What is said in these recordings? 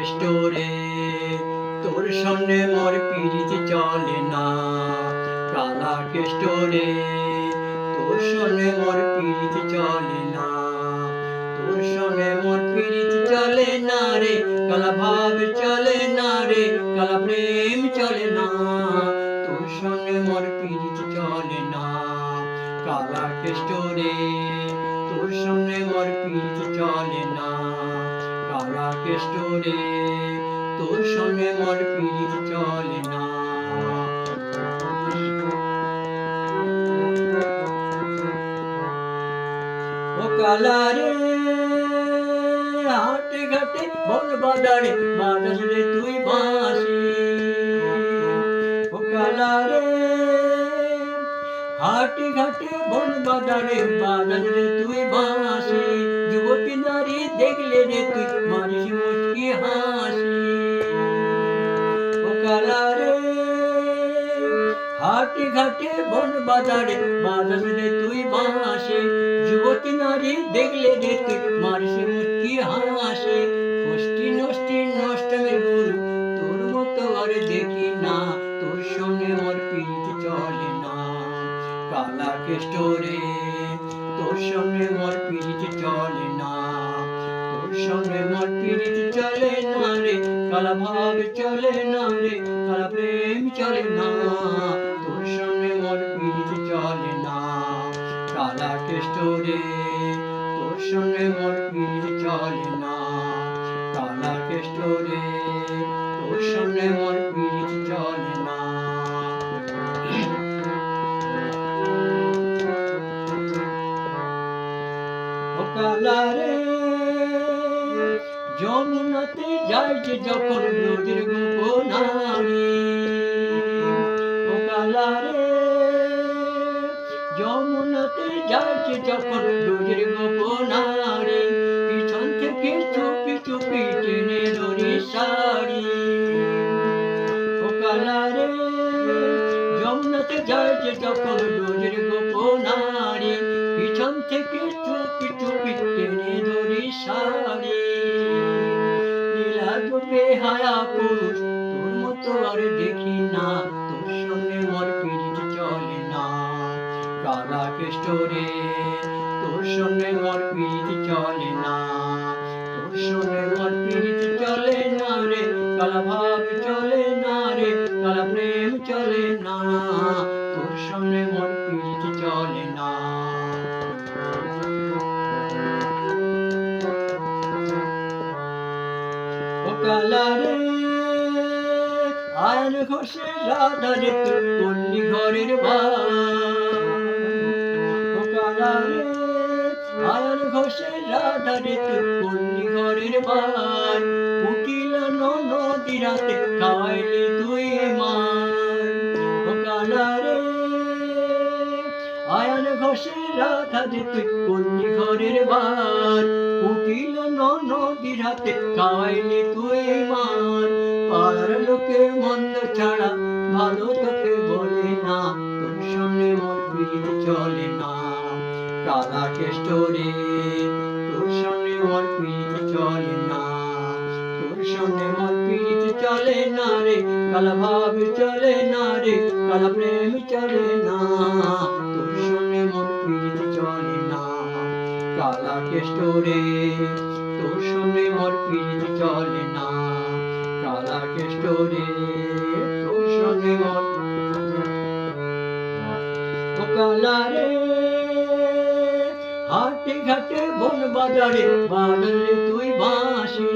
রে তোর সঙ্গে মোর পিড়িতে চলে না। কালা কেষ্ট রে তোর সঙ্গে মোর পিড়িতে চলে না। তোর সঙ্গে মোর পিড়িতে চলে না রে। কালা ভাব চলে না রে। কালা প্রেম চলে না। তোর সঙ্গে মোর পিড়িতে চলে না। কালা কেষ্ট রে তোর সঙ্গে মোর পিড়িতে চলে না কালা কেষ্ট রে তোর সঙ্গে মোর পিড়িতে চলে না। রে, হাটে ঘাটে বন বাজারে বাজাস তুই বাঁশি ও রে, হাটে ঘাটে বন বাজারে বাজাস তুই রে তুই মুচকি হাসি হাটে ঘাটে বন বাজারে বাজাস তুই বাঁশি যুবতী নারী দেখলে রে তুই মারিস মুচকি হাসি কষ্টি নষ্টি নষ্টমের গুরু তোর মতো আর দেখি না তোর সঙ্গে মোর পিড়িতে চলে না কালা কেষ্ট রে তোর সঙ্গে মোর পিড়িতে চলে না সঙ্গে চলে না রে, কালা ভাব চলে না রে, কালা প্রেম চলে না। তোর সঙ্গে মোর চলে না, কালা কেষ্ট রে। তোর সঙ্গে চলে না, কালা কেষ্ট রে। তোর সঙ্গে চলে না। কালা রে। যমুনাতে যায় যে যখন ব্রজের গোপনারী ও কালা রে যমুনাতে যায় যে যখন ব্রজের গোপনারী, পিছন থেকে চুপি চুপি টেনে ধরি শাড়ি। ও কালা রে যমুনাতে যায় যে যখন ব্রজের গোপনারী, পিছন থেকে চুপি চুপি টেনে ধরি শাড়ি। না। সঙ্গে মোর চলে না রে, কালা চলে না রে, কালা প্রেম চলে না। তোর পিড়িতে চলে না। ও কালা রে, আয়ন ঘষে রাধা রে তুই ঘরের ও কালা রে আয়ন ঘষে রাধা রে তুই ঘরের ভাই উঠিল নদী রাতে খাইলি তুই মার। ও কালা রে আয়ন ঘষে রাধা রে তুই ঘরের ভাই উঠিল নদী রাতে খাইলি তুই মার। পাড়ার লোকে মন্দ ছাড়া ভালো তোকে কালা কেষ্ট রে তোর সঙ্গে মোর পিড়িতে চলে না, তোর সঙ্গে মোর পিড়িতে চলে না রে কালা ভাব চলে না রে কালা প্রেম চলে না, তোর সঙ্গে মোর পিড়িতে চলে না কালা কেষ্ট রে তোর সঙ্গে মোর পিড়িতে চলে না কালা কেষ্ট রে তোর সঙ্গে মোর ও কালা রে হাটে ঘাটে বন বাজারে বাজারে তুই বাঁশি।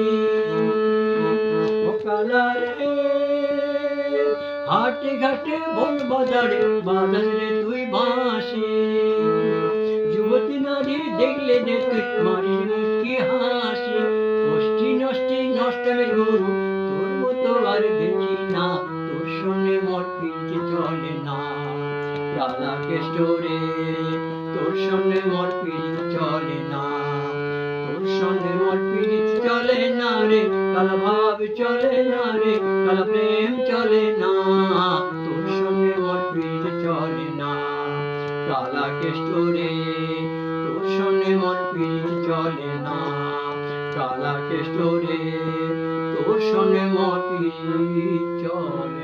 হাটে ঘাটে বন বাজারে বাজারে তুই বাঁশি। যুবতী নারী দেখলে তুই মুচকি হাসি। নষ্টি তোর মতো আর দেখি না। তোর সঙ্গে মোর পিড়িতে চলে না। কেষ্ট রে, তোর মোর সঙ্গে মোর চলে না রে, কালা ভাব চলে না রে, কালা প্রেম চলে না। তোর সঙ্গে মোর পিড়িতে চলে না। কালা কেষ্ট রে, তোর সঙ্গে মোর পিড়িতে চলে না। কালা কেষ্ট রে, তোর সনে মতি চলে